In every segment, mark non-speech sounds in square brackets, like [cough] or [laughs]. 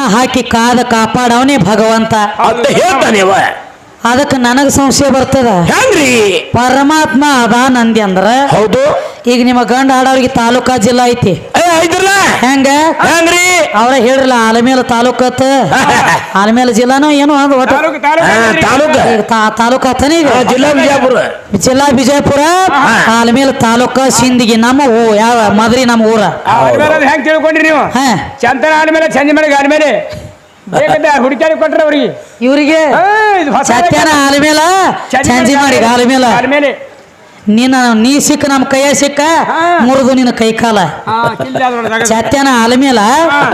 ಹಾಕಿ ಕಾದ ಕಾಪಾಡವನೇ ಭಗವಂತ. ಅಂತ ಹೇಳ್ತಾನೇವ ಅದಕ್ಕೆ ನನಗ ಸಂಶಯ ಬರ್ತದ? ಹೆಂಗ್ರಿ ಪರಮಾತ್ಮ ಅದ ನಂದಿ ಅಂದ್ರ. ಹೌದು. ಈಗ ನಿಮ್ಮ ಗಂಡ ಆಡೋರಿಗೆ ತಾಲೂಕಾ ಜಿಲ್ಲಾ ಐತಿ. ಹೆಂಗ? ಹೆಂಗ್ರಿ ಅವ್ರ ಹೇಳ್ರಲ್ಲ ಆಲಮೇಲ ತಾಲೂಕತ್ [laughs] ಆಲಮೇಲ ಜಿಲ್ಲಾನು ಏನು ಅದು ಒಟ್ಟು. ತಾಲೂಕು ಆತನ ಈಗ? ಜಿಲ್ಲಾ ವಿಜಯಪುರ. ಜಿಲ್ಲಾ ವಿಜಯಪುರ ಆಲಮೇಲ ತಾಲೂಕ ಸಿಂದಗಿ ನಮ್ಮ ಊ ಯಾವ ಮದ್ರಿ ನಮ್ಮ ಊರ. ಹೆಂಗ್ ತಿಳ್ಕೊಂಡ್ರಿ ನೀವು? ಚಂದನ ಆಲಮೇಲೆ ಚಂದ ಮೇಲೆ ಹುಡುಕಾಡಿ ಕೊಟ್ರ ಅವ್ರಿಗೆ. ಇವ್ರಿಗೆ ಆ, ಇದು ಹೊಸ ಸತ್ಯನ ಆಲಮೇಲ ಚಂಜಿ ಮಾಡಿ ಆಲಮೇಲ ಆದ್ಮೇಲೆ ನಿನ್ನ ನೀ ಸಿಕ್ಕ ನಮ್ಮ ಕೈಯ ಸಿಕ್ಕ ಹಾ. ಮುರಿದು ನಿನ್ನ ಕೈ ಕಾಲ. ಹಾ, ಕಿಲ್ಲಿ ಆದ್ ನೋಡು, ಸತ್ಯನ ಆಲಮೇಲ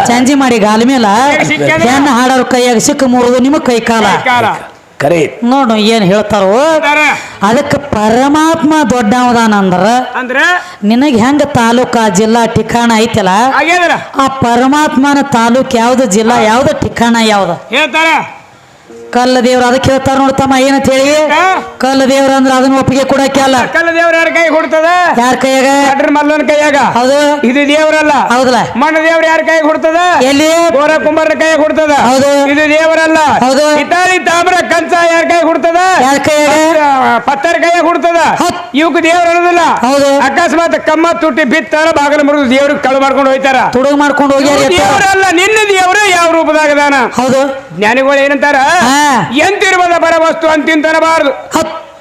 ಚಂಜಿ ಮಾಡಿ ಸಿಕ್ಕ್ಯಾನ? ಹೆಣ್ಣು ಹಾಡೋರ್ ಕೈಯಾಗ ಸಿಕ್ಕ ಮುರಿದು ನಿಮ್ಮ ಕೈ ಕಾಲ. ಕಾಲ. ಕರೆ. ನೋಡು ಏನ್ ಹೇಳ್ತಾರೋ? ಅದಕ್ಕೆ ಪರಮಾತ್ಮ ದೊಡ್ಡವದಾನಂದ್ರ ಅಂದ್ರ? ನಿನಗೆ ಹೆಂಗ ತಾಲೂಕ ಜಿಲ್ಲಾ ಠಿಕಾಣ ಐತಲ್ಲ? ಆ ಪರಮಾತ್ಮನ ತಾಲೂಕ್ ಯಾವ್ದು ಜಿಲ್ಲಾ ಯಾವ್ದು ಠಿಕಾಣ ಯಾವ್ದು? ಹೇಳ್ತಾರ. ಕಲ್ಲ ದೇವ್ರ ಅದಕ್ಕೆ ಹೇಳ್ತಾರ ನೋಡ್ತಮ್ಮ ಏನಂತ ಹೇಳಿ? ಕಲ್ಲ ದೇವ್ರ ಅಂದ್ರ ಅದನ್ನ ಒಪ್ಪಿಗೆ ಕೊಡಕ್ಕೆ ಅಲ್ಲ. ಕಲ್ಲ ದೇವ್ರ ಯಾರ ಕೈ ಕೊಡ್ತದ ಯಾರ ಕೈಯಾಗ? ಅಡ್ರ ಮಲ್ಲನ ಕೈಯಾಗ. ಹೌದು. ಇದು ದೇವರಲ್ಲ. ಹೌದಲ್ಲ. ಮಣ್ಣ ದೇವ್ರ ಯಾರ ಕೈ ಕೊಡ್ತದ ಎಲ್ಲಿ? ಗೋರ ಕುಂಬಾರ ಕೈ ಕೊಡ್ತದ ಹೌದು. ಇದು ದೇವರಲ್ಲ. ಹೌದು. ಇಟಾಲಿ ತಾಮ್ರ ಕಂಚ ಯಾರ ಕೈ ಕೊಡ್ತದ ಯಾರ ಕೈಯಾಗ? ಪತ್ತರ ಕೈ ಕೊಡ್ತದ. ಇವಕ್ ದೇವ್ರ ಅನ್ನೋದಿಲ್ಲ. ಹೌದು. ಅಕಸ್ಮಾತ್ ಕಮ್ಮ ತುಟ್ಟಿ ಬಿತ್ತಾರ ಬಾಗಲ ಮುರಿದು ದೇವ್ರ ಕಳು ಮಾಡ್ಕೊಂಡು ಹೋಯ್ತಾರ. ತುಡುಗ ಮಾಡ್ಕೊಂಡು ಹೋಗ್ಯಾರ ಎತ್ತ. ದೇವರಲ್ಲ ನಿನ್ನ ದೇವ್ರ ಯಾವ ರೂಪದಾಗದಾನ ಹೌದು. ಜ್ಞಾನಿಗಳು ಏನಂತಾರ. ಎಂತಿರುವುದ ಬರ ವಸ್ತು ಅಂತಿಂತನಬಾರದು.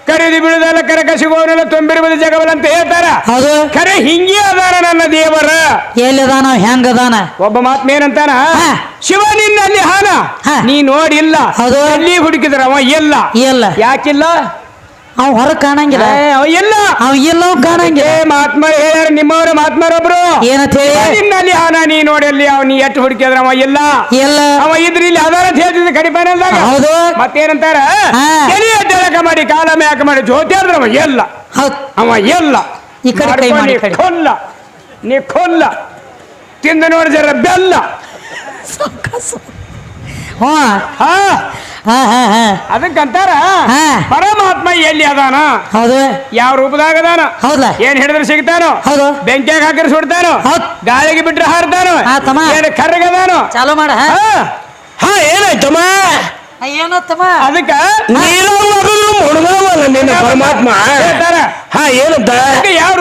ಕರೆದು ಬೀಳುದಲ್ಲ ಕರೆ ಕಸಿಗೋನೆಲ್ಲ ತುಂಬಿರುವುದು ಜಗವಲ್ಲ ಅಂತ ಹೇಳ್ತಾರ. ಅದು ಕರೆ ಹಿಂಗೆ ಅದಾರ ನನ್ನ ದೇವರ. ಎಲ್ಲಿದಾನ ಹೆಂಗದಾನ ಒಬ್ಬ ಮಾತ್ಮ ಏನಂತಾನ. ಶಿವ ನಿನ್ನಲ್ಲಿ ಹಾನ. ನೀ ನೋಡಿಲ್ಲ. ಅದು ಅಲ್ಲಿ ಹುಡುಕಿದ್ರ ಅವ ಎಲ್ಲ ಇಲ್ಲ. ಯಾಕಿಲ್ಲ? ಅವ್ ಹೊರ ಕಾಣಂಗಿಲ್ಲ. ಏ, ಅವ ಎಲ್ಲ. ಅವ್ ಎಲ್ಲೋ ಕಾಣಂಗಿಲ್ಲ. ಏ ಮಹಾತ್ಮ ಹೇಳ್ಯಾರ ನಿಮ್ಮವ್ರ ಮಹಾತ್ಮರೊಬ್ರು. ಏನಂತ ಹೇಳಿ? ನೀ ನಿನ್ನಲ್ಲಿ ಅಲ್ಲಿ ನೀ ನೋಡಲ್ಲಿ ಅವ ನೀ ಎಷ್ಟು ಹುಡುಕಿದ್ರ ಅವ ಇಲ್ಲ ಎಲ್ಲ. ಅವ ಇದ್ರಿ ಇಲ್ಲಿ ಅದಾರ ಅಂತ ಕಡಿಮೆ ಕಡಿಪಾನಲ್ದಾಗ ಹೌದು. ಮತ್ತೇನಂತಾರ? ಹಾ. ಅಡ್ಡಕ ಮಾಡಿ ಕಾಲ ಮ್ಯಾಕ ಮಾಡಿ ಜ್ಯೋತಿ ಆದ್ರ ಅವ ಎಲ್ಲ. ಹೌದ್. ಅವ ಎಲ್ಲ. ಈ ಕಡೆ ಕೈ ಮಾಡಿ, ನೀ ಈ ಕಡೆ. ಕೊಲ್ಲ. ನೀ ಕೊಲ್ಲ. ತಿಂದು ನೋಡಿದ್ರೆ ಬೆಲ್ಲ. ಹ್ಞೂ ಹಾ. ಹಾ ಹಾ ಹಾ. ಅದಕ್ಕಂತಾರ ಹಾ. ಪರಮಾತ್ಮ ಎಲ್ಲಿ ಅದಾನ? ಹೌದು. ಯಾವ ರೂಪದಾಗ ಅದಾನ? ಹೌದಾ. ಏನ್ ಹಿಡಿದ್ರೆ ಸಿಗ್ತಾನೋ? ಹೌದು. ಬೆಂಕಿಯಾಗ ಹಾಕಿದ್ರೆ ಸುಡ್ತಾನೋ? ಹೌದ್. ಗಾಳಿಗೆ ಬಿಟ್ರೆ ಹಾರ್ತಾನೋ ಹಾ, ತಮ್ಮ. ಏನ್ ಕರ್ರಗದಾನೋ ಚಾಲು ಮಾಡ ಹಾ? ಹಾ. ಹಾ ಏನಾಯ್ತಮ್ಮ? ಏನೋ ತಮ್ಮ ಅದಕ್ಕ? ನೀನು ಮಗನು ಮುಳುಗವಲ್ಲ ನಿನ್ನ ಪರಮಾತ್ಮ. ಹಾ ಏನಂತ? ಯಾವ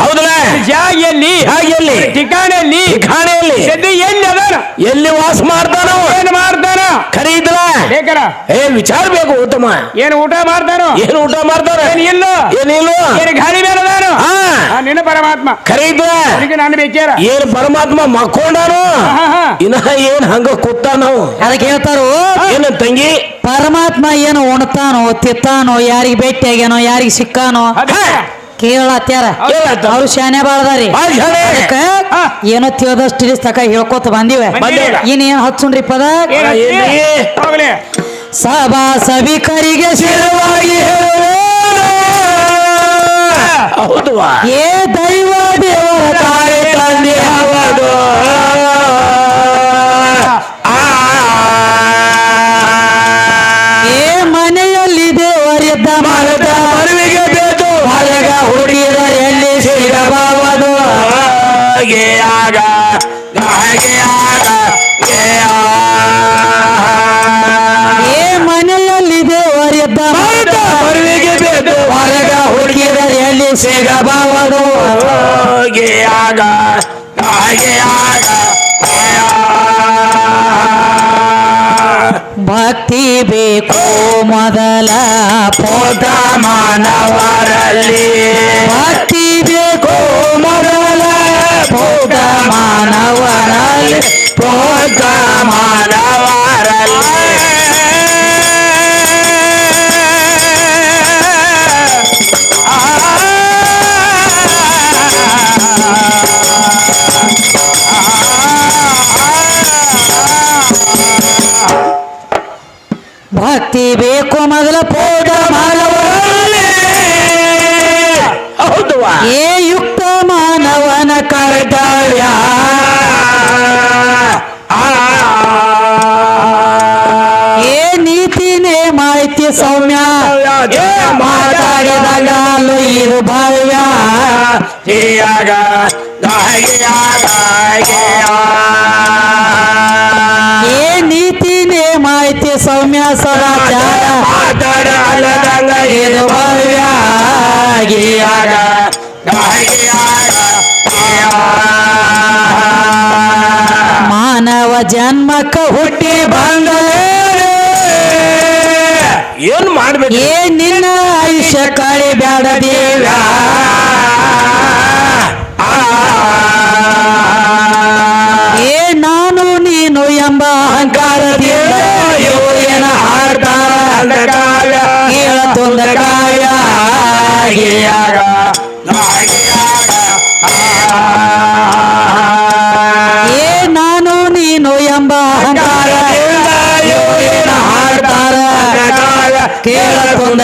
ಹೌದಲ್ಲ ಜಾಗ ಎಲ್ಲಿ ಹಾಗೆ ಎಲ್ಲಿ ಠಿಕಾಣೆಯಲ್ಲಿ ಖಾಣೆಯಲ್ಲಿ ಸದ್ಯ ಎಲ್ಲಿ ಅದಾನ? ಎಲ್ಲಿ ವಾಸ ಮಾಡ್ತಾನ? ಏನ್ ಮಾಡ್ತಾನ? ಖರೀದ್ರ ಬೇಕಾರ? ಏ ವಿಚಾರ ಬೇಕು ಉತ್ತಮ? ಏನ್ ಊಟ ಮಾಡ್ತಾರೋ ಏನು ಊಟ ಮಾಡ್ತಾರ ಏನ್ ಇಲ್ಲ? ಏನಿಲ್ಲ? ಏನ್ ಗಾಳಿ ಮೇಲೆ ಅದಾನೋ? ಹಾ. ಆ, ನಿನ್ನ ಪರಮಾತ್ಮ. ಖರೀದ್ರ ಅದಕ್ಕೆ ನಾನು ಬೇಕಾರ ಏನ್ ಪರಮಾತ್ಮ ಮಕ್ಕೊಂಡಾನು? ಹಾ, ಹಾ. ಇನ್ನ ಏನ್ ಹಂಗ ಕೂತ ನಾವು ಅದಕ್ಕೆ ಹೇಳ್ತಾರು ಏನ ತಂಗಿ ಪರಮಾತ್ಮ ಏನು ಉಣ್ತಾನೋ ತಿತ್ತಾನೋ ಯಾರಿಗೆ ಭೇಟಿ ಆಗ್ಯಾನೋ ಯಾರಿಗೆ ಸಿಕ್ಕಾನೋ ಕೇಳತ್ಯಾರ. ಅವ್ರು ಶಾನೆ ಬಾಳದಾರಿ. ಏನೋ ತಿಳಿದಷ್ಟು ತಕ ಹೇಳ್ಕೊತ ಬಂದಿವೆ. ಇನ್ನೇನ್ ಹಚ್ಚುಣ್ರಿ ಪದ? ಸಭಾ ಸಭಿಕರಿಗೆ ಶಿರವಾಗಿ ಹೌದುವಾ ಏ ದೈವ ದೇವ ತಾಯಿ ತಂದೆ ಆಗ ನೀತಿ ಆಗ ಸದಾಚಾರ ಸೌಮ್ಯ ಸದಾಚಾರ ಇದು ಮಾನವ ಜನ್ಮಕ್ಕ ಹುಟ್ಟಿ ಬಂದ ಏನ್ ಮಾಡ್ಬೇಕು? ಏ ನಿನ್ನ ಆಯುಷ್ಯ ಕಳಿ ಬ್ಯಾಡ ದೇವ ಅಹಂಕಾರದಿಂದ ಏನ ಹಾಡ್ತಾರ ಅಂಧಕಾರ ಕೇಳ ತೊಂದ ಕಾಯ ಏ ನಾನು ನೀನು ಎಂಬ ಅಹಂಕಾರ ಕೇಳ ತೊಂದ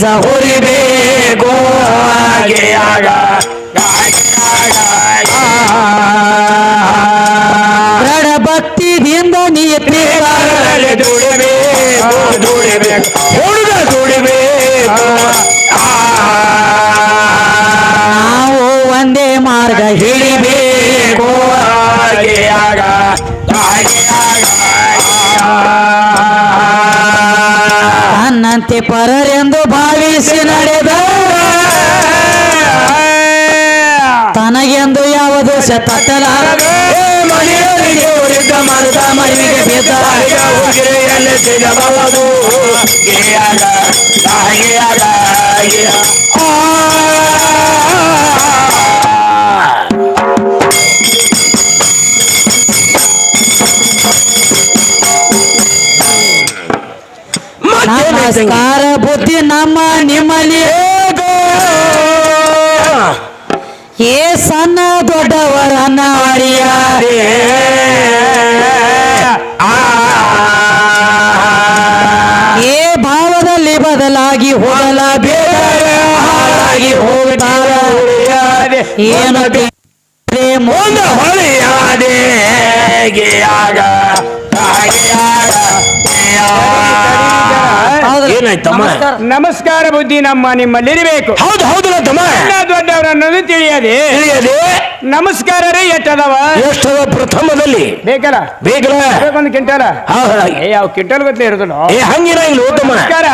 যা করিবে ಸಿಗಬಲ್ಲದು ಗಿರಿಯಾಗ ತಾಯಿಯಾಗ ನಮಸ್ಕಾರ ಬುದ್ಧಿ ನಮ್ಮ ನಿಮ್ಮಲ್ಲಿ. ಏ ಸಣ್ಣ ದೊಡ್ಡವರ ಅರಿಯ ಬದಲಾಗಿ ಹೋಗಲ ಬೇಡ ಹಾಳಾಗಿ ಹೋಗ್ತಾರ. ಏನು ಮುಂದ ಹೊಳೆಯಾದೆ ಗಿಯಾಗ ಏನಾಯ್ತಮ್ಮ? ನಮಸ್ಕಾರ. ಬುದ್ಧಿ ನಮ್ಮ ನಿಮ್ಮಲ್ಲಿರಬೇಕು. ಹೌದು ಹೌದು ತಮ್ಮ. ದೊಡ್ಡವರನ್ನು ತಿಳಿಯದೆ. ತಿಳಿಯದೆ. ನಮಸ್ಕಾರ ರೀ ಎಷ್ಟದವ ಎಷ್ಟದ ಪ್ರಥಮದಲ್ಲಿ? ಬೇಕಲ್ಲ? ಬೇಕಲ್ಲ? ಬೇಕೊಂದು ಕ್ವಿಂಟಲ ಹೌದಾ? ಏ ಯಾವ ಕ್ವಿಂಟಲ್ ಗೊತ್ತೇ ಇರೋದಿಲ್ಲ. ಏ ಹಂಗಿರ ಇಲ್ಲ ತಮ್ಮ ನಮಸ್ಕಾರ.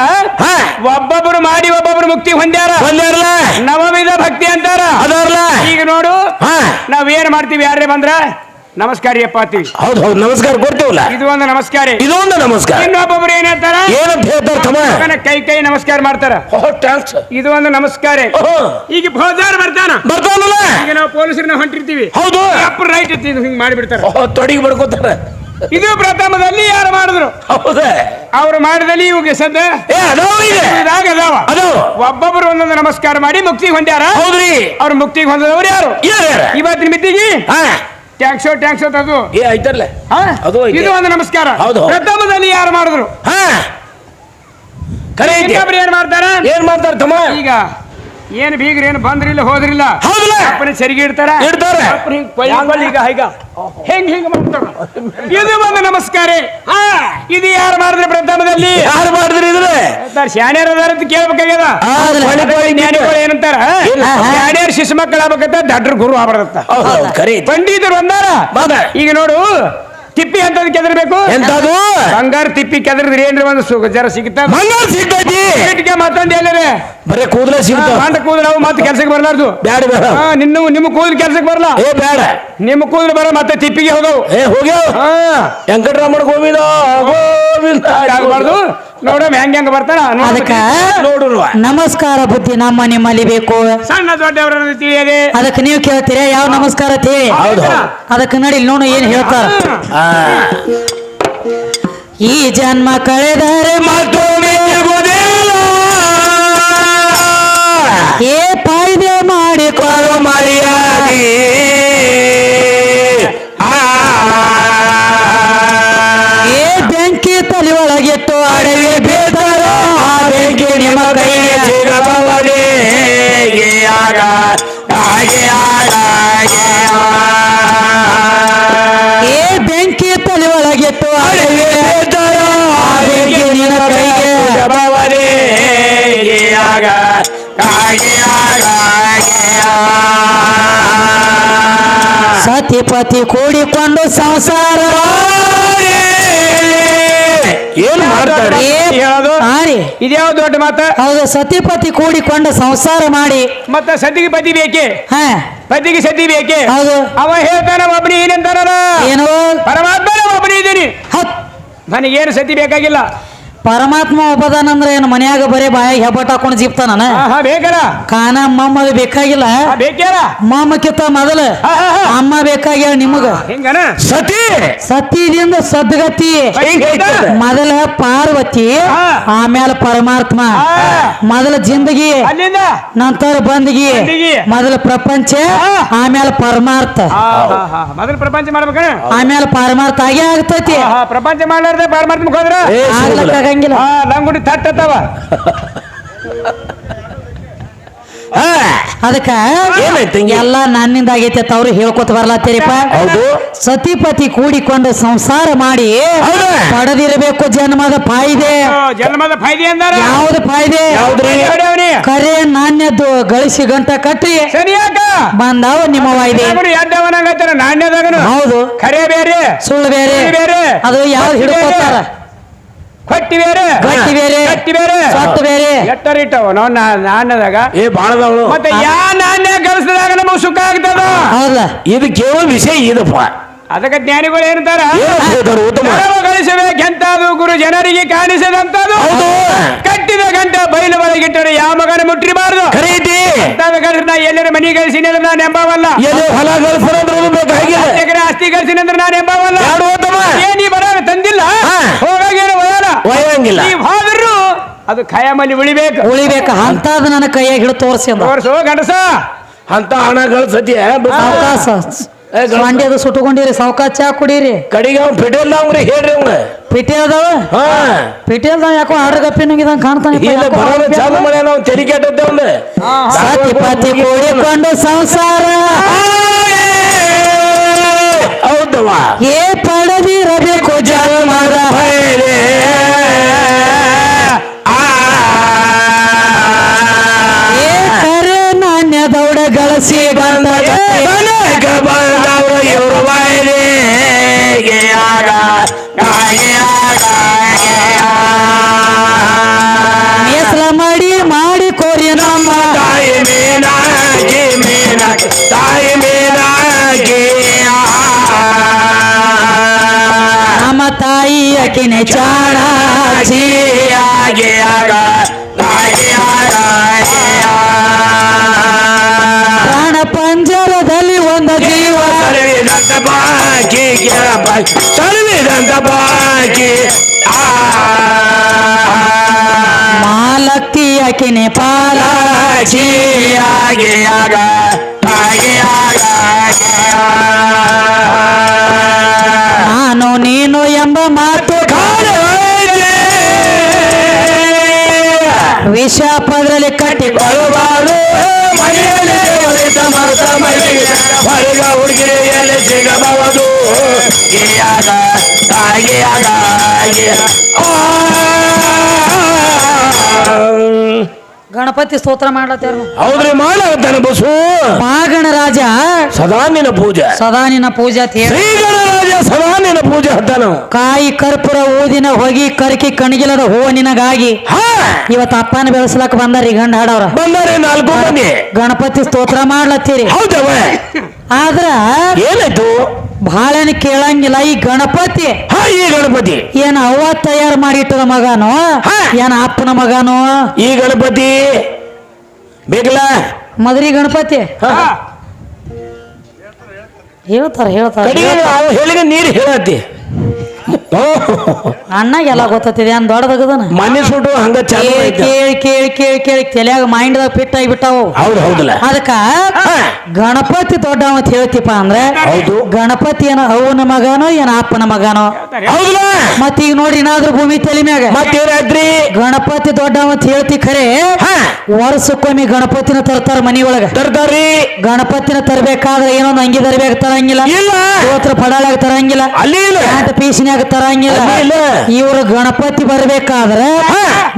ಹಾ. ಒಬ್ಬೊಬ್ರು ಮಾಡಿ ಒಬ್ಬೊಬ್ರು ಮುಕ್ತಿ ಹೊಂದ್ಯಾರ. ಹೊಂದ್ಯಾರಲ್ಲ? ನವವಿಧ ಭಕ್ತಿ ಅಂತಾರ. ಅದಾರಲ್ಲ? ಈಗ ನೋಡು. ಹಾ. ನಾವ್ ಏನ್ ಮಾಡ್ತೀವಿ ಯಾರೇ ಬಂದ್ರ? ನಮಸ್ಕಾರ ಅಪ್ಪ ಅಂತೀವಿ ಹೌದು ಹೌದು ನಮಸ್ಕಾರ ಕೊಡ್ತೇವಲ್ಲ? ಇದು ಒಂದು ನಮಸ್ಕಾರ. ಇದೊಂದು ನಮಸ್ಕಾರ. ಇನ್ನೊಬ್ಬೊಬ್ರು ಏನ್ ಹೇಳ್ತಾರ? ಏನಂತ ಹೇಳ್ತಾರ ತಮ್ಮ ಮಗನ ಕೈ ಕೈ ನಮಸ್ಕಾರ ಮಾಡ್ತಾರ. ಇದು ಒಂದು ನಮಸ್ಕಾರ. ಈಗ ಫೌಜಾರ್ ಬರ್ತಾನ. ಬರ್ತಾನಲ್ಲ? ಈಗ ನಾವು ಪೊಲೀಸರನ್ನ ಹೊಂಟಿರ್ತೀವಿ. ಹೌದು. ಅಪ್ಪ ರೈಟ್ ಹಿಂಗ್ ಮಾಡಿಬಿಡ್ತಾರ. ತೊಡಿಗೆ ಬಡ್ಕೋತಾರ. ಇದು ಪ್ರಥಮದಲ್ಲಿ ಯಾರು ಮಾಡಿದ್ರು? ಹೌದೇ. ಅವ್ರು ಮಾಡಿದಲ್ಲಿ ಇವಾಗ ಸದ್ದ ಒಬ್ಬೊಬ್ರು ಒಂದೊಂದು ನಮಸ್ಕಾರ ಮಾಡಿ ಮುಕ್ತಿಗೆ ಹೊಂದ್ಯಾರ ಹೌದ್ರಿ. ಅವ್ರ ಮುಕ್ತಿಗೆ ಹೊಂದದವ್ರು ಯಾರು? ಇವತ್ತಿನ ಮಿತ್ತಿಗೆ ಹಾ. ಟ್ಯಾಕ್ಸೋ ಟ್ಯಾಕ್ಸೋ ಅದು. ಏ ಐತರ್ಲೆ? ಹಾ? ಅದು ಐತೆ. ಇದು ಒಂದು ನಮಸ್ಕಾರ. ಹೌದು. ಪ್ರಥಮದಲ್ಲಿ ಯಾರು ಮಾಡಿದ್ರು? ಹಾ. ಕರೆ ಐತಿ. ಇನ್ನೊಬ್ರು ಏನ್ ಮಾಡ್ತಾರ? ಏನ್ ಮಾಡ್ತಾರ ತಮ್ಮ? ಈಗ ಏನ್ ಬೀಗ್ರ ಏನ್ ಬಂದ್ರಿಲ್ಲ ಹೋದ್ರಿಲ್ಲ? ಅಪ್ಪನ ಸರಿಗೆ ಇಡ್ತಾರ? ಇಡ್ತಾರೆ. ಈಗ ಈಗ. ಹೀಗ ಹೆಂಗ್ ಮಾಡ್ತಾರ? ಇದು ಒಂದು ನಮಸ್ಕಾರ. ಇದು ಯಾರು ಮಾಡಿದ್ರೆ ಪ್ರಥಮದಲ್ಲಿ? ಯಾರು ಮಾಡಿದ್ರಿ ಇದ್ರೆ? ಶಾಣ್ಯರ ಅದಾರ ಅಂತ ಕೇಳ್ಬೇಕಾಗ್ಯದ? ಜ್ಞಾನಿಗಳು ಏನಂತಾರ? ಏನ್? ಶಾಣ್ಯರ ಶಿಶು ಮಕ್ಕಳ ಆಗ್ಬೇಕಂತ ದಡ್ರ ಗುರು ಆಗ್ಬಾರ್ದತ್ತ. ಪಂಡಿತರು ಬಂದಾರ? ಬಾದ. ಈಗ ನೋಡು ತಿಪ್ಪಿ ಅಂತ ಕೆದರ್ಬೇಕು? ಎಂತದು ಬಂಗಾರ ತಿಪ್ಪಿ ಕೆದರಿದ್ರೆ ಏನ್ರಿ ಒಂದು ಸುಖ ಜರ ಸಿಗತ್ತೆ. ಸಿಗ್ತೈತಿ ಮತ್ತೊಂದು ಎಲ್ಲರೇ? ಬರೇ ಕೂದಲೇ ಸಿಗ್ತಾವ. ಮಂಡ ಕೂದಲು ಅವು ಮತ್ತೆ ಕೆಲ್ಸಕ್ಕೆ ಬರಲಾರ್ದು. ಬ್ಯಾಡ ಬೇಡ ಹಾ ನಿನ್ನ ನಿಮ್ಮ ಕೂದಲು ಕೆಲ್ಸಕ್ಕೆ ಬರಲ್ಲ ಏ ಬ್ಯಾಡ. ನಿಮ್ಮ ಕೂದಲು ಬರ ಮತ್ತೆ ತಿಪ್ಪಿಗೆ ಹೋಗವು. ಏ ಹೋಗ್ಯಾವ ಹಾ. ವೆಂಕಟರಮಣ ಗೋವಿಂದ ಗೋವಿಂದ. ಆಗ್ಬಾರ್ದು ನೋಡಮ್ ಹೆಂಗ್ ಹೆಂಗ್ ಬರ್ತಾನ ಅದಕ್ಕ ನೋಡುವ ನಮಸ್ಕಾರ ಬುದ್ಧಿ ನಮ್ಮ ನಿಮ್ಮಲ್ಲಿ ಬೇಕು. ಸಣ್ಣ ದೊಡ್ಡವರನ್ನು ತಿಳಿಯದೆ. ಅದಕ್ಕೆ ನೀವು ಕೇಳ್ತೀರ ಯಾವ ನಮಸ್ಕಾರ ತಿಳಿ ಅದಕ್ಕೆ ನಡಿ ನೋಡು ಏನ್ ಹೇಳ್ತಾರ ಈ ಜನ್ಮ ಕಳೆದರೆ ಮತ್ತೊಮ್ಮೆ ಸಿಗುವುದಿಲ್ಲ. ಏ ಫಾಯ್ದೆ ಕೊಡು ಮರ್ಯಾದೆ. ಆ, ಏ ಬೆಂಕಿ ತಲೆ ಒಳಗಿಟ್ಟು ಮಾಡುವೆ ಬೇದರು ಆಗಿ ನಿಮ್ಮ ಕೈಯ ಸಿಗಬವನೇ ಹೇಗೆ ಆಡ ಹಾಗೆ ಏ ಬೆಂಕಿ ತಲೆ ಒಳಗಿತ್ತು ಅಡುಗೆ ಬೇದರು ಆಗಿ ನಿನ್ನ ಕೈಗೆ ಸಿಗಬವನೇ ಹೇಗೆ ಆಗ ಸತಿಪತಿ ಕೂಡಿಕೊಂಡು ಸಂಸಾರ. ಏನ್ ಮಾಡ್ತಾರೆ ಹೇಳೋದು? ಹಾ ರೀ ಇದ್ಯಾವ ದೊಡ್ಡ ಮಾತ? ಹೌದು ಸತಿಪತಿ ಕೂಡಿಕೊಂಡು ಸಂಸಾರ ಮಾಡಿ. ಮತ್ತೆ ಸತಿಗೆ ಪತಿ ಬೇಕೆ? ಹಾ. ಪತಿಗೆ ಸತಿ ಬೇಕೆ? ಹೌದು. ಅವ ಹೇಳ್ತಾನ ಒಬ್ಬನಿ ಏನಂತಾನ ಏನು? ಪರಮಾತ್ಮನ ಒಬ್ಬನಿ ಇದ್ದೀನಿ. ಹತ್ ನನಗೇನು ಸತಿ ಬೇಕಾಗಿಲ್ಲ? ಪರಮಾತ್ಮ ಒಬ್ಬದಾನಂದ್ರ ಏನು? ಮನ್ಯಾಗ ಬರೀ ಬಾಯಾಗ ಹೆಬ್ಬಟ್ ಹಾಕೊಂಡು ಜೀಪ್ತಾನ ಹಾ ಅದು ಕಾನ ಮಮ್ಮದ ಬೇಕಾಗಿಲ್ಲ. ಮಮ್ಮ ಕಿತ್ತ ಮೊದಲ. ಅಮ್ಮ ಬೇಕಾಗ್ಯಾಳ ನಿಮಗ. ಹಿಂಗನ? ಸತಿ. ಸತಿದಿಂದ ಸದ್ಗತಿ. ಮೊದಲ ಪಾರ್ವತಿ. ಆಮೇಲೆ ಪರಮಾತ್ಮ. ಮೊದಲ ಜಿಂದಗಿ ಅಲ್ಲಿಂದ? ನಂತರ ಬಂದಗಿ. ಮೊದಲ ಪ್ರಪಂಚ. ಆಮೇಲೆ ಪರಮಾರ್ಥ. ಮೊದಲ ಪ್ರಪಂಚ ಆಮೇಲೆ ಪರಮಾರ್ಥ ಆಗೇ ಆಗ್ತೈತಿ. ಪ್ರಪಂಚ ಮಾಡ್ಲಾರ್ದೆ ಪರಮಾತ್ಮ ಮುಖಂದ್ರ ಆಗ್ಲಕ್ಕಾಗಂಗಿಲ್ಲ ಹಾ ಲಂಗುಡಿ ತಟ್ಟತ್ತವ. ಹಾ, ಅದಕ್ಕ ಏನಾಯ್ತು? ಎಲ್ಲ ನನ್ನಿಂದ ಆಗೈತೆ ಅಂತ ಅವ್ರು ಹೇಳ್ಕೊತ ಬರ್ಲಾತ್ತೀರಿಪ್ಪ. ಹೌದು. ಸತಿಪತಿ ಕೂಡಿಕೊಂಡು ಸಂಸಾರ ಮಾಡಿ ಹೌದಾ? ಪಡೆದಿರಬೇಕು ಜನ್ಮದ ಫಾಯ್ದೆ ಜನ್ಮದ ಫೈದೆ ಅಂದಾರ. ಯಾವ್ದು ಫಾಯ್ದೆ ಯಾವ್ದ್ರಿ? ಹೊಡೆಯವನಿ ಕರೆ ನಾಣ್ಯದ್ದು ಗಳಿಸಿ ಗಂಟ ಕಟ್ಟಿ. ಸರಿಯಾಕ? ಬಂದಾವ ನಿಮ್ಮ ವಾಯ್ದೆ. ನಾಣ್ಯದಾಗನು. ಹೌದು. ಖರೆ ಬೇರೆ. ಸುಳ್ಳು ಬೇರೆ. ಸುಳ್ಳು ಬೇರೆ. ಅದು ಯಾವ್ದು ಹಿಡ್ಕೋತಾರ? ಕೊಟ್ಟಿ ಬೇರೆ. ಗಟ್ಟಿ ಬೇರೆ. ಗಟ್ಟಿ ಬೇರೆ. ಸೊತ್ತು ಬೇರೆ. ಎಟ್ಟರ ಇಟ್ಟವ ನಾವು ನಾಣ್ಯದಾಗ ಏ ಬಾಳದವಳು. ಮತ್ತೆ ಯಾ ನಾಣ್ಯ ಕಲಿಸಿದಾಗ ನಮಗ್ ಸುಖ ಆಗ್ತದ? ಹೌದ? ಇದು ಕೇವಲ ವಿಷಯ ಇದಪ್ಪ. ಅದಕ್ಕೆ ಜ್ಞಾನಿಗಳು ಏನಂತಾರ ಉತ್ತಮ ಗಳಿಸಬೇಕೆಂತಾದು? ಗುರು ಜನರಿಗೆ ಕಾಣಿಸದಂತದು? ಹೌದು. ಕಟ್ಟಿದ ಗಂಟೆ ಬಯಲು ಒಳಗಿಟ್ಟರೆ ಯಾವ ಮಗನ ಮುಟ್ಟಿರಬಾರದು ಖರೆ ಐತಿ ಅಂತಾದ ಗಂಡ ನಾ ಎಲ್ಲರ ಮನಿ ಗಳಿಸಿನಿ ಅಂದ್ರೆ ನಾನು ಎಂಬವಲ್ಲ. ಎಲ್ಲಿ ಹೊಲ ಎಕರೆ ಆಸ್ತಿ ಗಳಿಸಿನಿ ಅಂದ್ರೆ ನಾನು ಎಂಬವಲ್ಲ ಯಾರು ಉತ್ತಮ ಏನಿ ಬರೋಣ ತಂದಿಲ್ಲ ಹಾ. ಹೋಗಾಗೇನು ಒಯ್ಯಲ್ಲ ಒಯ್ಯಂಗಿಲ್ಲ. ನೀವ್ ಹೋದ್ರು ಅದು ಖಾಯಮಲ್ಲಿ ಉಳಿಬೇಕು. ಅಂತ ಅದು ನನ್ನ ಕೈಯಾಗ ಹಿಡಿದು ತೋರಿಸಿ ಅಂದ. ತೋರ್ಸು ಗಂಡಸ. ಅಂತ ಹಣ ಗಳಿಸತಿ ಗಣಪ. ಮಂಡ್ಯದ ಸುಟ್ಟುಕೊಂಡಿರಿ ಸಾವಕಾಶ ಚಾ ಕುಡೀರಿ. ಕಡಿಗೆ ಅವ್ನು ಪಿಟೇಲ್ ಅವ್ರಿ ಹೇಳ್ರಿ ಅವ್ನ ಪಿಟಿ ಅದಾವ? ಹಾ. ಪಿಟಿ ಅದಾವ ಯಾಕೋ ಆರ್ಡ್ರ್ ಗಪ್ಪಿ ನುಂಗಿದಂಗ ಕಾಣ್ತಾನೆ ಇಲ್ಲ ಬರೋದು ಚಾಲು ಮಾಡಿ ನಾವು ತೆಲಿ ಕೆಟ್ಟದ್ದೆ ಅವ್ನ. ಸತಿಪತಿ ಕೂಡಿಕೊಂಡು ಸಂಸಾರ. ಹೌದವ ಏ ಪಡೆದಿರಬೇಕು ಜನ್ಮದ ಏ ಗಳಿಸಿ ಬಂದ ಬಂದವರು ಇವರು ಮೀಸಲ ಮಾಡಿ ಮಾಡಿ ಕೋರಿ ನಮ್ಮ ತಾಯಿ ಮೇನಾಗಿ ಮೀನಾಗಿ ತಾಯಿ ಮೇನಾಗಿ ನಮ್ಮ ತಾಯಿ ಅಕಿನೆ ಚಾಣಾಚಿ ಸರ್ವಿದಂತ ಬಾಕಿ ಮಾಲಕ್ಕಿ ಅಕಿನೆ ಪಾಲ ಆಗಿ ಆಗ ಆಗಿ ಆಗ. ನಾನು ನೀನು ಎಂಬ ಮಾತು ವಿಷ ಪದರಲ್ಲಿ ಕಟ್ಟಿ ಗಣಪತಿ ಸ್ತೋತ್ರ ಮಾಡ್ಲತ್ತೇವ್ರಿ ಹೌದ್ರಿ ಮಾಡಾಗತ್ತಾನ ಬಸು. ಮಾಗಣ ರಾಜ. ಸದಾ ನಿನ್ನ ಪೂಜೆ. ಸದಾ ನಿನ್ನ ಪೂಜೆ ಅಂತ ಹೇಳಿ. ಶ್ರೀ ಗಣರಾಜ ಸದಾ ನಿನ್ನ ಪೂಜೆ ಹತ್ತಾನ ಕಾಯಿ ಕರ್ಪೂರ ಊದಿನ ಹೊಗಿ ಕರ್ಕಿ ಕಣಗಿಲದ ಹೂವ ನಿನಗಾಗಿ. ಹಾ. ಇವತ್ತು ಅಪ್ಪನ ಬೆಳೆಸ್ಲಕ್ ಬಂದಾರಿ ಗಂಡ ಹಾಡವ್ರ. ಬಂದಾರೆ ನಾಲ್ಕು ಮಂದಿ. ಗಣಪತಿ ಸ್ತೋತ್ರ ಮಾಡ್ಲತ್ತೀರಿ. ಹೌದವ. ಆದ್ರ ಏನಾಯ್ತು? ಬಹಳನ ಕೇಳಂಗಿಲ್ಲ ಈ ಗಣಪತಿ. ಹಾ ಈ ಗಣಪತಿ. ಏನ್ ಅವ್ವ ತಯಾರು ಮಾಡಿಟ್ಟದ ಮಗನೋ? ಹಾ. ಏನ್ ಅಪ್ಪನ ಮಗನೋ? ಈ ಗಣಪತಿ. ಬೇಕಲ್ಲ? ಮದ್ರಿ ಗಣಪತಿ. ಹಾ. ಹೇಳ್ತಾರ ಹೇಳ್ತಾರ ಕಡೆಗೆ ಅವ ಹೇಳಿಗೆ ನೀರು ಹೇಳತ್ತಿ. ಅಣ್ಣಗೆಲ್ಲ ಗೊತ್ತಿದೆ ಅನ್ ದೊಡ್ಡದಗದನ? ಮನೆ ಸುಟ್ಟು ಹಂಗ ಚಾಲು ಕೇಳಿ ಐತೆ ಕೇಳಿ ಕೇಳಿ ಕೇಳಿ ಕೇಳಿ ತಲೆಯಾಗ ಮೈಂಡ್ದಾಗ ಫಿಟ್ ಆಗಿಬಿಟ್ಟಾವು ಹೌದು ಹೌದಲ್ಲ. ಅದಕ್ಕ ಗಣಪತಿ ದೊಡ್ಡ ಅಂತ ಹೇಳ್ತಿಪ್ಪ ಅಂದ್ರೆ ಹೌದು. ಗಣಪತಿ ಏನ ಅವನ ಮಗನೋ ಏನ ಅಪ್ಪನ ಮಗನೋ? ಹೌದಲ್ಲ. ಮತ್ ಈಗ ನೋಡಿ ಏನಾದ್ರೂ ಭೂಮಿ ತಲೆ ಮ್ಯಾಗ. ಮತ್ತೇನಾದ್ರಿ ಗಣಪತಿ ದೊಡ್ಡ ಅಂತ ಹೇಳ್ತಿ ಖರೆ ಹಾ. ವರ್ಷಕ್ಕೊಮ್ಮೆ ಗಣಪತಿನ ತರ್ತಾರ ಮನಿ ಒಳಗ. ತರ್ತಾರ್ರಿ. ಗಣಪತಿನ ತರ್ಬೇಕಾದ್ರೆ ಏನೋ ಅಂಗಿ ತರಬೇಕು ತರಂಗಿಲ್ಲ. ಇಲ್ಲ. ಇವತ್ತರ ಪಡಾಳಾಗ ತರಂಗಿಲ್ಲ. ಅಲ್ಲಿ ಇಲ್ಲ. ಪ್ಯಾಂಟ್ ಪೀಸಿನ್ಯಾಗ ತರಂಗಿಲ್ಲ ಇವರು ಇವ್ರು ಗಣಪತಿ ಬರ್ಬೇಕಾದ್ರೆ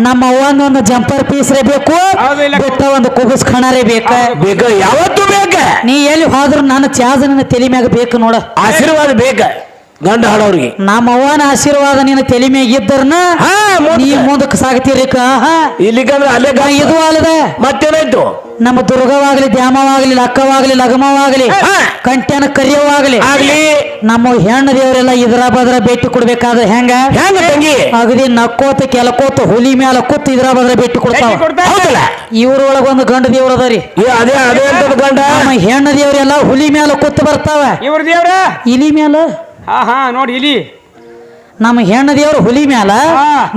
ನಮ್ಮ ಒಂದೊಂದು ಒಂದು ಜಂಪರ್ ಪೀಸ್ರೇ ಬೇಕು ಹೌದು, ಬಿಟ್ಟ ಒಂದು ಕುಗುಸ್ ಕಣರೇ ಬೇಕ. ಬೇಕ ಯಾವತ್ತು ಬೇಕ ನೀ ಎಲ್ಲಿ ಹೋದ್ರು ನನ್ನ ಚಾರ್ಜ್ ನನ್ನ ತಲೆ ಮ್ಯಾಗ ಬೇಕು ನೋಡ. ಆಶೀರ್ವಾದ ಬೇಕ ಗಂಡ ಹಾಡೋರಿಗೆ. ನಮ್ಮ ಅವ್ವನ ಆಶೀರ್ವಾದ ನಿನ್ನ ತಲೆ ಮ್ಯಾಗ ಇದ್ದರ್ನ ಹಾ ಮುಂದೆ. ನೀ ಮುಂದಕ್ಕೆ ಸಾಗ್ತೀರಿ ಇಲ್ಲಿಗಂದ್ರೆ ಅಲ್ಲೇ ಇದು ಅಲ್ಲದ. ಮತ್ತೇನಾಯ್ತು? ನಮ್ಮ ದುರ್ಗವಾಗಲಿ ದ್ಯಾಮವಾಗಲಿ ಲಕ್ಕವಾಗಲಿ ಲಗಮವಾಗಲಿ. ಕಂಟ್ಯಾನ ಕರಿಯವಾಗಲಿ ಆಗ್ಲಿ. ನಮ್ಮ ಹೆಣ್ಣು ದೇವರೆಲ್ಲ ಇದ್ರ ಬದ್ರ ಭೇಟಿ ಕೊಡ್ಬೇಕಾದ್ರೆ ಹೆಂಗ? ಹೆಂಗ ತಂಗಿ? ಅಗದಿ ನಕ್ಕೋತ ಕೆಲಕೋತ ಹುಲಿ ಮ್ಯಾಲ ಕೂತ್ ಇದ್ರ ಬದ್ರ ಭೇಟಿ ಕೊಡ್ತಾವ. ಇವ್ರೊಳಗ ಒಂದು ಗಂಡ ದೇವ್ರ ಅದರಿ ಅದೇ ಅದೇ ಗಂಡ? ನಮ್ಮ ಹೆಣ್ಣು ದೇವರೆಲ್ಲ ಹುಲಿ ಮ್ಯಾಲ ಕೂತ್ ಬರ್ತಾವ. ಇವ್ರ ದೇವ್ರ? ಇಲಿ ಮ್ಯಾಲ? ಹಾ ಹಾ ನೋಡಿ ಇಲ್ಲಿ ನಮ್ಮ ಹೆಣ್ಣು ದೇವ್ರ ಹುಲಿ ಮ್ಯಾಲ.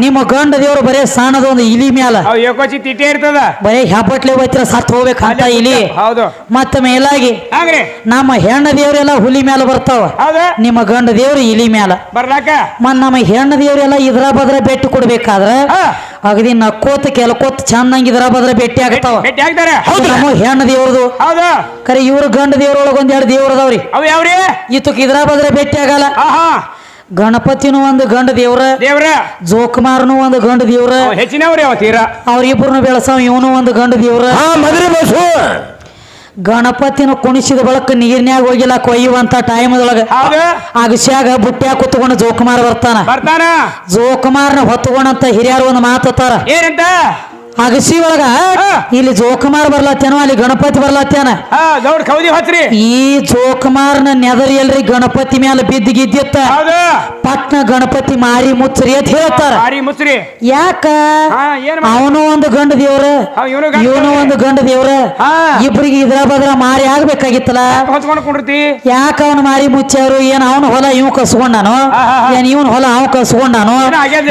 ನಿಮ್ಮ ಗಂಡ ದೇವ್ರು ಬರೇ ಸಣ್ಣದ ಒಂದು ಇಲಿ ಮ್ಯಾಲ. ತಿಟ್ಟೆ ಇರ್ತದ? ಬರೇ ಹೆಬ್ಬಟ್ಲೆ ಹೋಯ್ತಿರ ಸತ್ ಹೋಗ್ಬೇಕಂತ ಇಲಿ. ಹೌದು. ಮತ್ತೆ ಮೇಲಾಗಿ ನಮ್ಮ ಹೆಣ್ಣು ದೇವ್ರೆಲ್ಲ ಹುಲಿ ಮ್ಯಾಲ ಬರ್ತಾವ. ನಿಮ್ಮ ಗಂಡ ದೇವ್ರು ಇಲಿ ಮ್ಯಾಲ. ಬರ್ಲಾಕ? ಮತ್ ನಮ್ಮ ಹೆಣ್ಣು ದೇವ್ರೆಲ್ಲ ಇದ್ರ ಬದ್ರ ಭೇಟಿ ಕೊಡ್ಬೇಕಾದ್ರ. ಅಗದಿ ನಕ್ಕೋತ ಕೆಲ್ಕೋತ ಚಂದಂಗ ಇದ್ರ ಬದ್ರ ಭೇಟಿ ಆಗ್ತಾವ. ನಮ್ಮ ಹೆಣ್ಣ ದೇವ್ರದು. ಕರೆ ಇವ್ರ ಗಂಡ ದೇವ್ರೊಳಗ ಒಂದ್ ದೇವ್ರ ದೇವ್ರದವ್ರಿ ಇತ್ತು ಇದ್ರ ಬದ್ರ ಭೇಟಿ ಆಗಲ್ಲ. ಗಣಪತಿನೂ ಒಂದು ಗಂಡ ದೇವ್ರ ದೇವ್ರ. ಜೋಕುಮಾರ್ನು ಒಂದು ಗಂಡ ದೇವ್ರ ಹೆಚ್ಚಿನವ್ರಿ ಅವ ತೀರಾ? ಅವ್ರಿಬ್ರನ್ನ ಬೆಳಸಾವ ಇವನು ಒಂದು ಗಂಡ ದೇವ್ರ. ಹಾ ಮದ್ರಿ ಬಸ್ಸು ಗಣಪತಿನ ಕುಣಿಸಿದ ಬಳಕ ನೀರ್ನ್ಯಾಗ ಹೋಗಿಲ್ಲ ಕೊಯ್ಯುವಂತ ಟೈಮ್ದೊಳಗ. ಅಗಸ್ಯಾಗ ಬುಟ್ಟ್ಯಾಗ ಕುತ್ಕೊಂಡು ಜೋಕುಮಾರ್ ಬರ್ತಾನ. ಬರ್ತಾನ. ಜೋಕುಮಾರ್ನ ಹೊತ್ಕೊಂಡಂತ ಹಿರಿಯರು ಒಂದು ಮಾತಾರ ಏನಂತ? ಅಗಸಿ ಒಳಗ ಇಲ್ಲಿ ಜೋಕುಮಾರ್ ಬರ್ಲಾತ್ಯಾನ ಅಲ್ಲಿ ಗಣಪತಿ ಕೌದಿ ಈ ಜೋಕುಮಾರ್ನ ನೆದರಿ ಎಲ್ರಿ ಗಣಪತಿ ಮ್ಯಾಲ ಬಿದ್ದ ಗಿದ್ದಿತ್ತ. ಪಟ್ನ ಗಣಪತಿ ಮಾರಿ ಮುಚ್ಚರಿ ಅಂತ ಹೇಳ್ತಾರ. ಯಾಕ? ಅವನು ಒಂದು ಗಂಡ ದೇವ್ರ. ಇವ್ನು ಒಂದು ಗಂಡ ದೇವ್ರ. ಇಬ್ರಿಗೆ ಇದ್ರ ಬದ್ರ ಮಾರಿ ಆಗ್ಬೇಕಾಗಿತ್ತಲ್ಲ? ಯಾಕ ಅವನು ಮಾರಿ ಮುಚ್ಚಾರು ಏನ್ ಅವನು ಹೊಲ ಇವ್ ಕಸ್ಕೊಂಡಾನು. ಏನ್ ಇವನ್ ಹೊಲ ಅವ್ ಕಸ್ಕೊಂಡಾನು?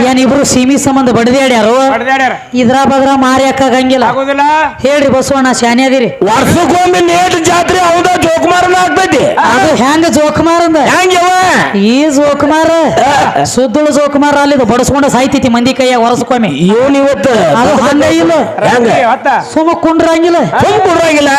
ಏನೋ ಇಬ್ರು ಸೀಮಿ ಸಂಬಂಧ ಬಡದಾಡ್ಯಾರು ಆಡ್ಯಾರು ಇದ್ರ ಬದ್ರ ಮಾರಿ ಆಗಂಗಿಲ್ಲ ಆಗೋದಿಲ್ಲ? ಹೇಳ್ರಿ ಬಸವಣ್ಣ ಶಾನೆ ಅದಿರಿ. ವರ್ಷಕ್ಕೊಮ್ಮೆ ನೇಟ್ ಜಾತ್ರೆ ಹೌದ? ಜೋಕುಮಾರನ ಆಗ್ತೈತಿ? ಅದು ಹೆಂಗ ಜೋಕುಮಾರ್ ಅಂದ? ಹೆಂಗ ಈ ಜೋಕುಮಾರ ಸುದ್ದುಳು ಜೋಕುಮಾರ ಅಲ್ಲಿ ಬಡಸ್ಕೊಂಡ ಸಾಯ್ತೈತಿ ಮಂದಿ ಕೈಯ ಹೊರಸ್ಕೊಮ್ಮಿ. ಇವನ್ ಇವತ್ತು ಅದು ಹಂಗ ಇಲ್ಲ. ಹೆಂಗ? ಸುಮ್ಮ ಕುಂಡ್ರಂಗಿಲ್ಲ. ತುಂಬ ಕೊಡ್ರಂಗಿಲ್ಲ?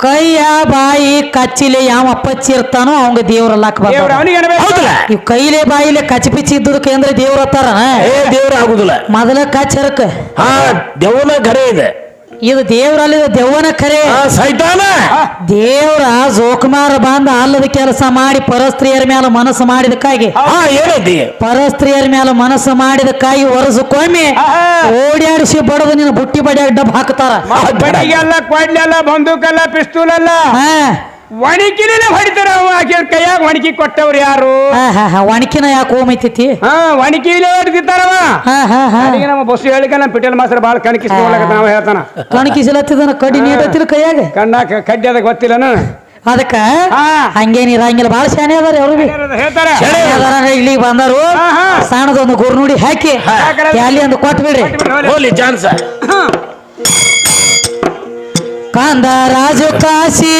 ಕೈಯ ಬಾಯಿ ಕಚ್ಚಿಲೆ ಯಾವ ಅಪ್ಪಚ್ಚಿ ಇರ್ತಾನೋ ಅವಂಗ ದೇವ್ರ ಲಾಕ್ ದೇವ್ರ ಅವನಿಗೆ ಹೌದಲ್ಲ? ಇವ್ ಕೈಲೆ ಬಾಯಿಲೆ ಕಚ್ಚಿ ಪಿಚ್ಚಿ ಇದ್ದದಕ್ಕೆ ಅಂದ್ರೆ ದೇವ್ರ ಹತ್ತಾರ ಏ ದೇವ್ರ ಆಗುದಿಲ್ಲ. ಮೊದಲ ಕಚ್ಚರಕ ಹಾ ದೇವನ ಖರೆ ಇದೆ. ಇದು ದೇವ್ರಲ್ಲಿ ದೆವ್ವನ ಖರೆ ಹಾ ಸೈತಾನ! ದೇವ್ರ ಜೋಕುಮಾರ ಬಂದ ಅಲ್ಲದ ಕೆಲಸ ಮಾಡಿ ಪರಸ್ತ್ರೀಯರ ಮೇಲೆ ಮನಸ್ಸು ಮಾಡಿದಕ್ಕಾಗಿ. ಪರಸ್ತ್ರೀಯರ ಮೇಲೆ ಮನಸ್ಸು ಮಾಡಿದಕ್ಕಾಗಿ ಒರಸು ಆಹಾ. ಓಡಾಡಿಸಿ ಬಡದು ನಿನ್ನ ಬುಟ್ಟಿ ಬಡಿಯಾಗ ಡಬ್ ಹಾಕ್ತಾರ ಬಂದೂಕಲ್ಲ ಪಿಸ್ತೂಲ್ ಅಲ್ಲ ಹಾ. ಒಣಕಿನೇ ಹೊಡಿತಾರ ಅವ ಆಕೆ ಕೈಯಾಗ ಒಣಕಿ ಕೊಟ್ಟವ್ರು ಯಾರು? ಹಾ ಹಾ ಹಾ ಒಣಕಿನ ಯಾಕೆ ಹೋಮೈತೈತಿ ಹಾ ಒಣಕಿಲೇ ಹೊಡಿತಾರವ ಹಾ ಹಾ ಹಾ. ಅದಕ್ಕೆ ನಮ್ಮ ಬಸ್ಸು ಹೇಳಿಕ ನಮ್ಮ ಪಿಟೇಲ್ ಮಾಸ್ತರ ಬಾಳ ಕಣಕಿಸ್ಕೊಳಕ ನಾವು ಹೇಳ್ತಾನ. ಕಣಕಿಸಲತ್ತಿದನ ಕಡಿ ನೀಡತ್ತಿಲ್ಲ ಕೈಯಾಗ? ಕಣ್ಣಾಕ ಕಡ್ಡಿ ಅದ ಗೊತ್ತಿಲ್ಲನ ಅದಕ್ಕ? ಹಾ. ಹಂಗೇನ್ ಇರಂಗಿಲ್ಲ ಬಾಳ ಶಾನೆ ಅದಾರ ಅವ್ರಿಗೆ ಅದಾರ ಬಂದರು ಹಾ, ಹಾ. ಸಣ್ಣದೊಂದು ಗುರ್ನುಡಿ ಹಾಕಿ ಕ್ಯಾಲಿ ಒಂದು ಕೊಟ್ಬಿಡ್ರಿ. ಹೋಲಿ. ಚಾನ್ಸ್ ಕಂದ ರಾಜು ಕಾಶಿ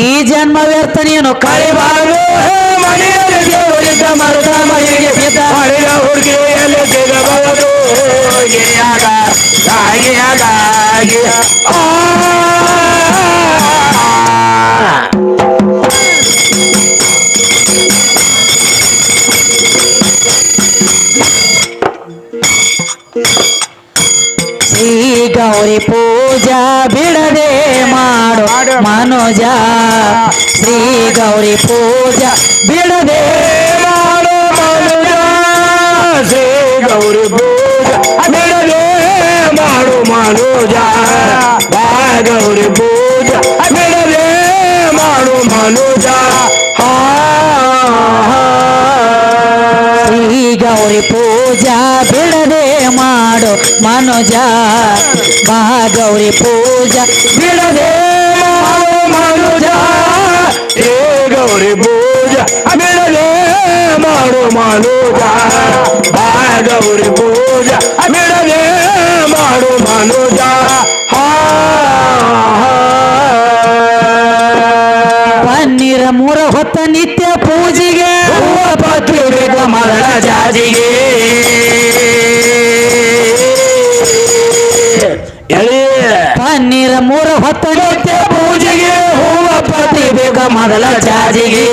ಈ ಜನ್ಮ ವ್ಯರ್ಥ ನೀನು ಮಳೆಯ ಹುಡುಗಿಯಲ್ಲಿ ಗೌರಿ ಪೂಜಾ ಬಿಡದೆ ಮಾಡು. ಮನೋಜ ಶ್ರೀ ಗೌರಿ ಪೂಜಾ ಬಿಡದೆ ಮನೋಜ ಬಾ ಗೌರಿ ಪೂಜಾ ಬಿಡದೆ ಮನೋಜ ಹೇ ಗೌರಿ ಪೂಜ ಬಿಡದೆ ಮಾಡು ಮನುಜ ಬಾ ಗೌರಿ ಪೂಜ ಬಿಡದೆ ಮಾಡು ಮನುಜ ಹಾ ಪನ್ನೀರ ಮೂರ ಹೊತ್ತ ನಿತ್ಯ ಪೂಜೆಗೆ ಹೂವ ಪತ್ರಿ ಬೇಗ ಮರಣ ಜಾಜಿಗೆ ಮೂರ ಹೊತ್ತ ನಿತ್ಯ ಪೂಜೆಗೆ ಹೂವ ಪ್ರತಿ ಬೇಗ ಮೊದಲ ಜಾಜಿಗೆ.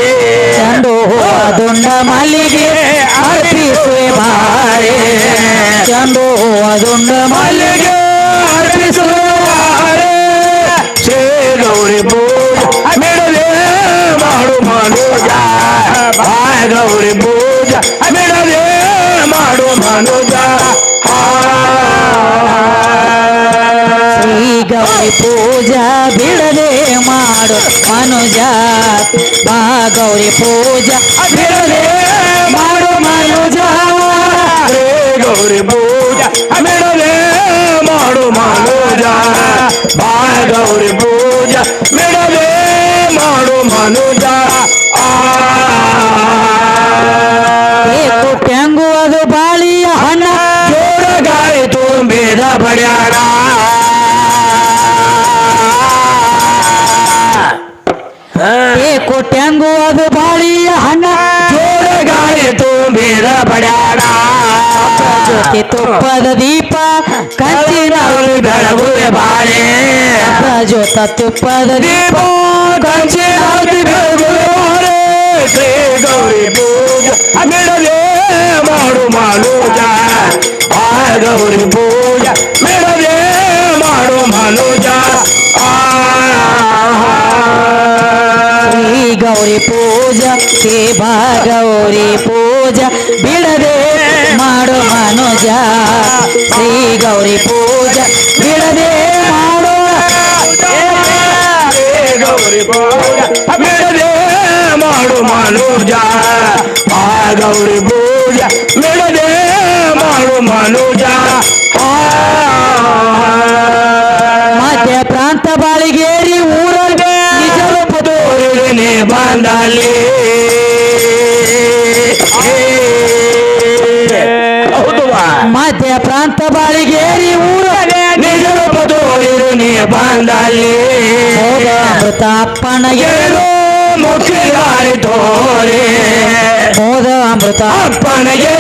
ಚಂಡು ಹೂವ ದುಂಡ ಮಲ್ಲಿಗೆ ಅರ್ಪಿಸುವೆ ಬಾರೆ ಚಂಡು ಹೂವ ದುಂಡ ಮಲ್ಲಿಗೆ ಅರ್ಪಿಸುವಾರೆ ಶ್ರೀ ಗೌರಿ ಮಾಳು ಮಾಡು ಬಾಯ ಗೌರಿ ಪೂಜಾ ಬಿಡದೆ ಮಾಡು ಮನುಜ ಬಾ ಗೌರಿ ಪೂಜಾ. ಜೊತೆ ತುಪ್ಪದ ದೀಪ, ಕಂಚಿನ ಅವಳು ಬೆಳಗುವೆ ಬಾಳೆ. ಜೊತ ತುಪ್ಪದ ದೀಪ ದೀಪ ಕಂಚಿನಾಗಿ ಬೆಳಗುವೆ ಬಾಳೆ. ಶ್ರೀ ಗೌರಿ ಪೂಜ ಬಿಡಲೆ ಮಾಡು ಮನುಜ ಆ ಗೌರಿ ಪೂಜ ಬಿಡಲೆ ಮಾಡು ಮನುಜ ಆ ಶ್ರೀ ಗೌರಿ ಪೂಜಾ ಶ್ರೀ ಬಾ ಗೌರಿ ಪೂಜಾ, ಬಿಡದೆ ಮಾಡು ಮನುಜ ಶ್ರೀ ಗೌರಿ ಪೂಜಾ. ಬಿಡದೆ ಮಾಡೋ ಗೌರಿ ಪೂಜಾ ಬಿಡದೆ ಮಾಡು ಮನುಜ. ಆ ಗೌರಿ ಪೂಜಾ, ಬಿಡದೆ ಮಾಡು ಮನುಜ. அப்பனையே